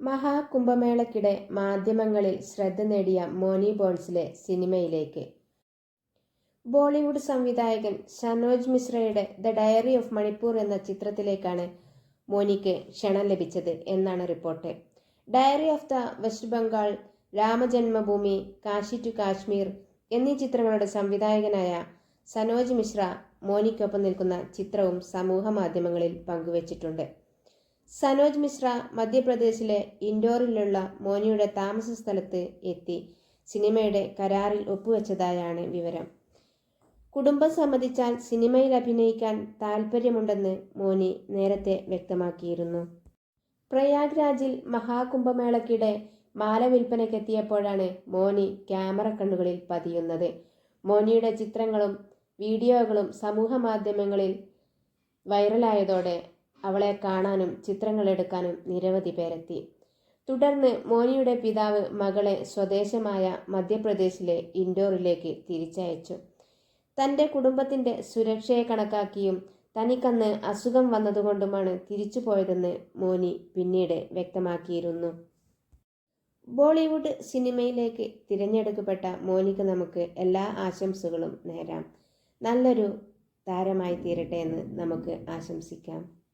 മഹാകുംഭമേളയ്ക്കിടെ മാധ്യമങ്ങളിൽ ശ്രദ്ധ നേടിയ മോനി ബോൾസിലെ സിനിമയിലേക്ക്. ബോളിവുഡ് സംവിധായകൻ സനോജ് മിശ്രയുടെ ദ ഡയറി ഓഫ് മണിപ്പൂർ എന്ന ചിത്രത്തിലേക്കാണ് മോനിക്ക് ക്ഷണം ലഭിച്ചത് എന്നാണ് report. Diary of the West Bengal Ramjanmabhoomi Kashi to Kashmir എന്നീ ചിത്രങ്ങളുടെ സംവിധായകനായ സനോജ് മിശ്ര മോനിക്കൊപ്പം നിൽക്കുന്ന ചിത്രവും സമൂഹ മാധ്യമങ്ങളിൽ പങ്കുവച്ചിട്ടുണ്ട്. സനോജ് മിശ്ര മധ്യപ്രദേശിലെ ഇൻഡോറിലുള്ള മോനിയുടെ താമസ സ്ഥലത്ത് എത്തി. സിനിമയുടെ കരാറിൽ ഒപ്പുവെച്ചതായാണ് വിവരം. കുടുംബം സമ്മതിച്ചാൽ സിനിമയിൽ അഭിനയിക്കാൻ താൽപ്പര്യമുണ്ടെന്ന് മോനി നേരത്തെ വ്യക്തമാക്കിയിരുന്നു. പ്രയാഗ് രാജിൽ മഹാകുംഭമേളയ്ക്കിടെ മാല വിൽപ്പനയ്ക്കെത്തിയപ്പോഴാണ് മോനി ക്യാമറ കണ്ണുകളിൽ പതിയുന്നത്. മോനിയുടെ ചിത്രങ്ങളും വീഡിയോകളും സമൂഹ മാധ്യമങ്ങളിൽ വൈറലായതോടെ അവളെ കാണാനും ചിത്രങ്ങൾ എടുക്കാനും നിരവധി പേരെത്തി. തുടർന്ന് മോനിയുടെ പിതാവ് മകളെ സ്വദേശമായ മധ്യപ്രദേശിലെ ഇൻഡോറിലേക്ക് തിരിച്ചയച്ചു. തന്റെ കുടുംബത്തിന്റെ സുരക്ഷയെ കണക്കാക്കിയും തനിക്കന്ന് അസുഖം വന്നതുകൊണ്ടുമാണ് തിരിച്ചു പോയതെന്ന് മോനി പിന്നീട് വ്യക്തമാക്കിയിരുന്നു. ബോളിവുഡ് സിനിമയിലേക്ക് തിരഞ്ഞെടുക്കപ്പെട്ട മോനിക്ക് നമുക്ക് എല്ലാ ആശംസകളും നേരാം. നല്ലൊരു താരമായി തീരട്ടെ എന്ന് നമുക്ക് ആശംസിക്കാം.